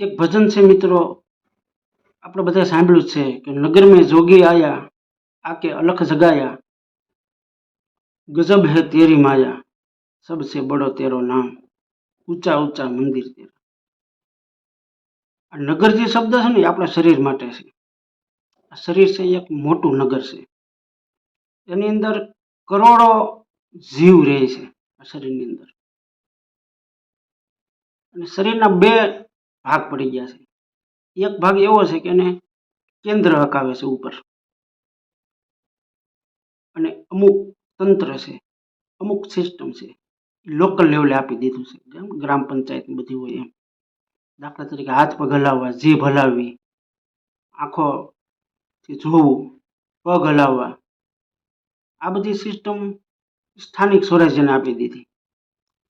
એક ભજન છે મિત્રો, આપણે બધા સાંભળ્યું છે કે નગર મેં જોગી આયા આ કે અલખ જગાયા. ગજબ હે તેરી માયા સબસે બડો તેરો નામ, ઊંચા ઊંચા મંદિર તેરા. આ નગર જે શબ્દ છે ને આપણા શરીર માટે છે. આ શરીર છે એક મોટું નગર છે. એની અંદર કરોડો જીવ રહે છે આ શરીરની અંદર. અને શરીરના બે ભાગ પડી ગયા છે. એક ભાગ એવો છે કે એને કેન્દ્ર હકાવે છે ઉપર. અને અમુક તંત્ર છે, અમુક સિસ્ટમ છે લોકલ લેવલે આપી દીધું છે. જેમ ગ્રામ પંચાયત બધી હોય એમ. દાખલા તરીકે હાથ પગ હલાવવા, જીભ હલાવવી આંખોથી જોવું, પગ હલાવવા, આ બધી સિસ્ટમ સ્થાનિક સ્વરાજ્યને આપી દીધી.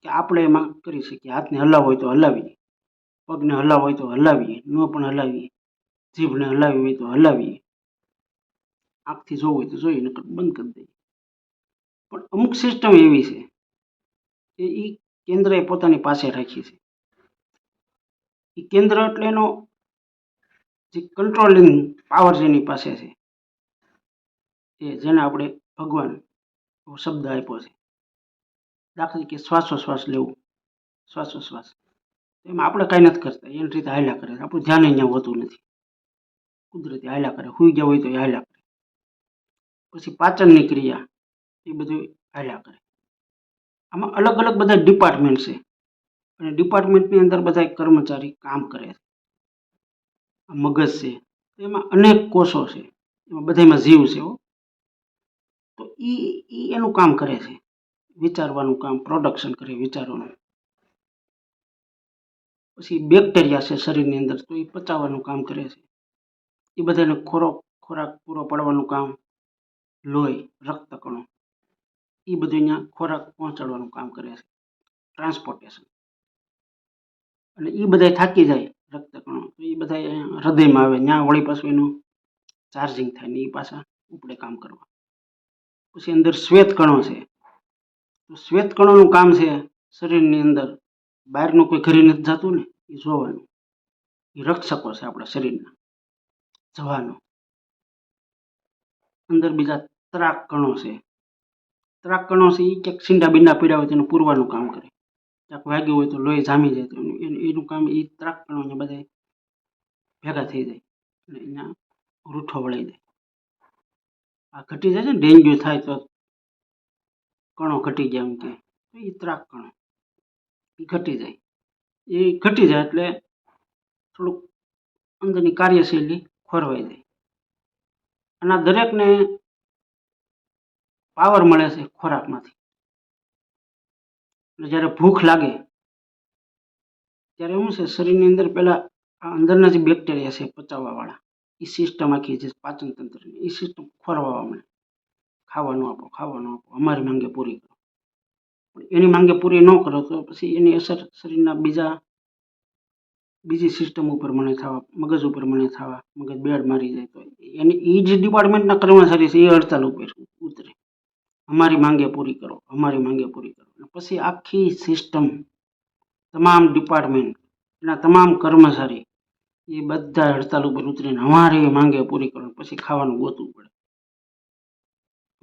કે આપણે એમાં કરી શકીએ. હાથને હલાવવો હોય તો હલાવીએ. પગને હલાવ હોય તો હલાવીએ, ન પણ હલાવીએ, જીભને હલાવી હોય તો હલાવીએ. આંખથી જોવું હોય તો જોઈએ, નકર બંધ કરી દઈએ. પણ અમુક સિસ્ટમ એવી છે કે એ કેન્દ્રએ પોતાની પાસે રાખી છે. એ કેન્દ્ર એટલે એનો જે કંટ્રોલિંગ પાવર જેની પાસે છે. એ જેને આપણે ભગવાન શબ્દ આપ્યો છે. દાખલા તરીકે શ્વાસોશ્વાસ લેવું. શ્વાસોશ્વાસ. એમાં આપણે કાંઈ નથી કરતા. એની રીતે હાલ્યા કરે. આપણું ધ્યાન અહીંયા હોતું નથી. કુદરતી હાલ્યા કરે. સુઈ ગયા હોય તો એ હાલ્યા કરે. પછી પાચનની ક્રિયા એ બધું હાલ્યા કરે. આમાં અલગ અલગ બધા ડિપાર્ટમેન્ટ છે. અને ડિપાર્ટમેન્ટની અંદર બધા કર્મચારી કામ કરે છે. આ મગજ છે. એમાં અનેક કોષો છે. એમાં બધામાં જીવ છે તો એ એનું કામ કરે છે. વિચારવાનું કામ પ્રોડક્શન કરે વિચારોનું પછી બેક્ટેરિયા છે શરીરની અંદર, તો એ પચાવવાનું કામ કરે છે. એ બધાને ખોરાક ખોરાક પૂરો પાડવાનું કામ, લોહી, રક્તકણો, એ બધું અહીંયા ખોરાક પહોંચાડવાનું કામ કરે છે. ટ્રાન્સપોર્ટેશન. અને એ બધા થાકી જાય રક્તકણો, તો એ બધા હૃદયમાં આવે ત્યાં વળી પાછું એનું ચાર્જિંગ થાય ને એ પાછા ઉપડે કામ કરવા. પછી અંદર શ્વેત કણો છે. તો શ્વેત કણોનું કામ છે શરીરની અંદર બહારનું કોઈ કરી નથી જતું ને, એ જોવાનું. એ રક્ષકો છે આપણા શરીરના, જવાનો. અંદર બીજા ત્રાક કણો છે. ત્રાક કણો છે એ ક્યાંક સીંડા બીંડા પીડા હોય તેનું પૂરવાનું કામ કરે. ક્યાંક વાગ્યું હોય તો લોહી જામી જાય તો એનું કામ એ ત્રાક કણો અહીંયા બધા ભેગા થઈ જાય અને અહીંયા રૂઠો વળાઈ જાય. આ ઘટી જાય છે ને, ડેન્ગ્યુ થાય તો કણો ઘટી ગયા એમ કે એ ત્રાક કણો. ઘટી જાય. એ ઘટી જાય એટલે થોડુંક અંદરની કાર્યશૈલી ખોરવાઈ જાય. અને આ દરેકને પાવર મળે છે ખોરાકમાંથી. એટલે જ્યારે ભૂખ લાગે, ત્યારે શું છે? શરીરની અંદર પહેલાં આ અંદરના જે બેક્ટેરિયા છે પચાવવાવાળા, એ સિસ્ટમ આખી જે પાચન તંત્રની એ સિસ્ટમ ખોરવા મળે. ખાવાનું આપો ખાવાનું આપો, અમારી માંગે પૂરી કરો. એની માંગે પૂરી ન કરો તો પછી એની અસર શરીરના બીજા, બીજી સિસ્ટમ ઉપર મને થવા, મગજ ઉપર મને થવા, મગજ બેડ મારી જાય તો એની એ જ ડિપાર્ટમેન્ટના કર્મચારી છે એ હડતાલ ઉપર ઉતરે. અમારી માંગે પૂરી કરો, અમારી માંગે પૂરી કરો. પછી આખી સિસ્ટમ તમામ ડિપાર્ટમેન્ટ એના તમામ કર્મચારી, એ બધા હડતાલ ઉપર ઉતરીને અમારી માંગે પૂરી કરો. પછી ખાવાનું ગોતવું પડે.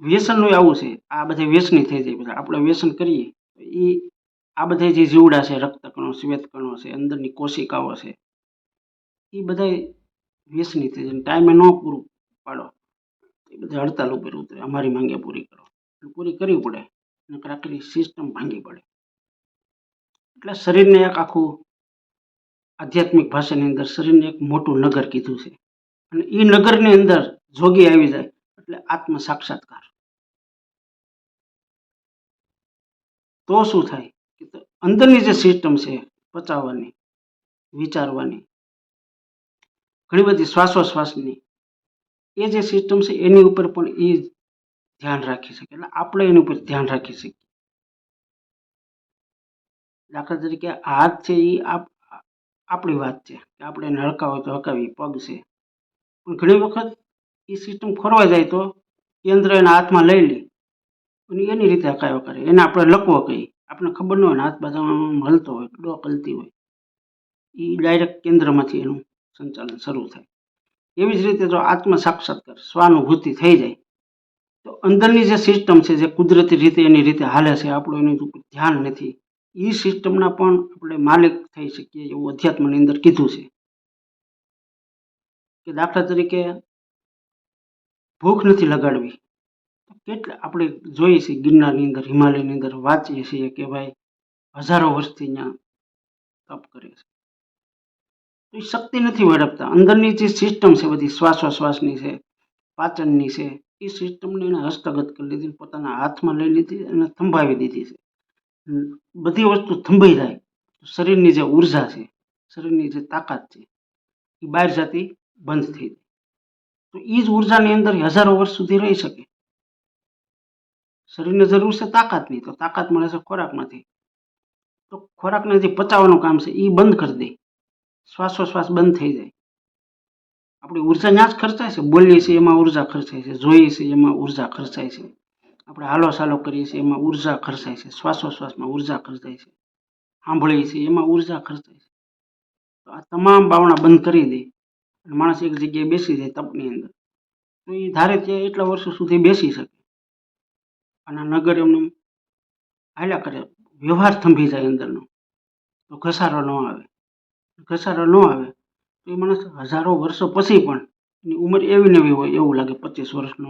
વ્યસનનું આવું છે. આ બધા વ્યસની થઈ જાય બધા. આપણે વ્યસન કરીએ એ આ બધા જે જીવડા છે, રક્તકણો, શ્વેતકણો છે, અંદરની કોશિકાઓ છે એ બધા વ્યસની થઈ જાય. ટાઈમે ન પૂરું પાડો. એ બધા હડતાલ ઉપર ઉતરે. અમારી માંગે પૂરી કરો. પૂરી કરવી પડે. નકર આખી સિસ્ટમ ભાંગી પડે. એટલે શરીરને એક આખું આધ્યાત્મિક ભાષાની અંદર શરીરને એક મોટું નગર કીધું છે. અને એ નગરની અંદર જોગી આવી જાય. એટલે આત્મ સાક્ષાત્કાર તો શું થાય? અંદરની જે સિસ્ટમ છે, પચાવવાની, વિચારવાની, ઘણી બધી શ્વાસોશ્વાસની, એ જે સિસ્ટમ છે, એની ઉપર પણ એ ધ્યાન રાખી શકે. એટલે આપણે એની ઉપર ધ્યાન રાખી શકીએ. દાખલા તરીકે હાથ છે એ આપ, આપણી વાત છે, કે આપણે એને હળકાવો તો હકાવી પગ છે. પણ ઘણી વખત એ સિસ્ટમ ખોરવાઈ જાય તો કેન્દ્ર એના હાથમાં લઈ લે. અને એની રીતે હકાયો કરે એને આપણે લકવો કહીએ આપણને ખબર ન હોય ને હાથ બાજુ હલતો હોય ડોક હલતી હોય. એ ડાયરેક્ટ કેન્દ્રમાંથી એનું સંચાલન શરૂ થાય. એવી જ રીતે જો આત્મ સાક્ષાત્કાર, સ્વાનુભૂતિ થઈ જાય, તો અંદરની જે સિસ્ટમ છે, જે કુદરતી રીતે એની રીતે હાલે છે, આપણું એની ઉપર ધ્યાન નથી. એ સિસ્ટમના પણ આપણે માલિક થઈ શકીએ એવું અધ્યાત્મની અંદર કીધું છે. કે દાખલા તરીકે ભૂખ નથી લગાડવી. કેટલા આપણે જોઈએ છીએ ગિરનારની અંદર, હિમાલયની અંદર વાંચીએ છીએ કે ભાઈ હજારો વર્ષથી અહીંયા તપ કરે છે. તો એ શક્તિ નથી મેળવતા. અંદરની જે સિસ્ટમ છે બધી શ્વાસોશ્વાસની છે, પાચનની છે, એ સિસ્ટમને એને હસ્તગત કરી લીધી પોતાના હાથમાં લઈ લીધી અને થંભાવી દીધી છે. બધી વસ્તુ થંભાઈ જાય. શરીરની જે ઊર્જા છે, શરીરની જે તાકાત છે, એ બહાર જતી બંધ થઈ જાય. તો એ જ ઉર્જાની અંદર હજારો વર્ષ સુધી રહી શકે. શરીરને જરૂર છે તાકાતની. તો તાકાત મળે છે ખોરાકમાંથી. તો ખોરાકને જે પચાવવાનું કામ છે એ બંધ કરી દે. શ્વાસોશ્વાસ બંધ થઈ જાય. આપણી ઊર્જા ત્યાં જ ખર્ચાય છે. બોલીએ છીએ એમાં ઊર્જા ખર્ચાય છે. જોઈએ છીએ એમાં ઊર્જા ખર્ચાય છે. આપણે હાલો સાલો કરીએ છીએ એમાં ઊર્જા ખર્ચાય છે. શ્વાસોશ્વાસમાં ઊર્જા ખર્ચાય છે. સાંભળીએ છીએ એમાં ઊર્જા ખર્ચાય છે. તો આ તમામ બાવણા બંધ કરી દે. અને માણસ એક જગ્યાએ બેસી જાય તપની અંદર. તો એ ધારે ત્યાં એટલા વર્ષો સુધી બેસી શકે. અને નગર એમને હાલ્યા કરે, વ્યવહાર થંભી જાય અંદરનો. તો ઘસારો ન આવે. ઘસારો ન આવે, તો એ માણસ હજારો વર્ષો પછી પણ એની ઉંમર એવી નવી હોય, એવું લાગે પચીસ વર્ષનો,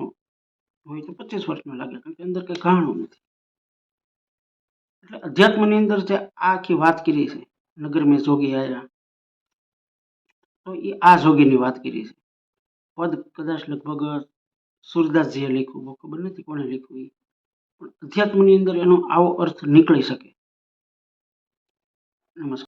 હોય તો પચીસ વર્ષનો લાગે, કારણ કે અંદર કંઈ કહાણું નથી. એટલે અધ્યાત્મની અંદર જે આખી વાત કરી છે, નગર મેં જોગી આવ્યા તો એ આ જોગીની વાત કરી છે. પદ કદાચ લગભગ સૂરદાસજીએ લખ્યું ખબર નથી કોણે લખ્યું એ. અધ્યાત્મની અંદર એનો આવો અર્થ નીકળી શકે. નમસ્કાર.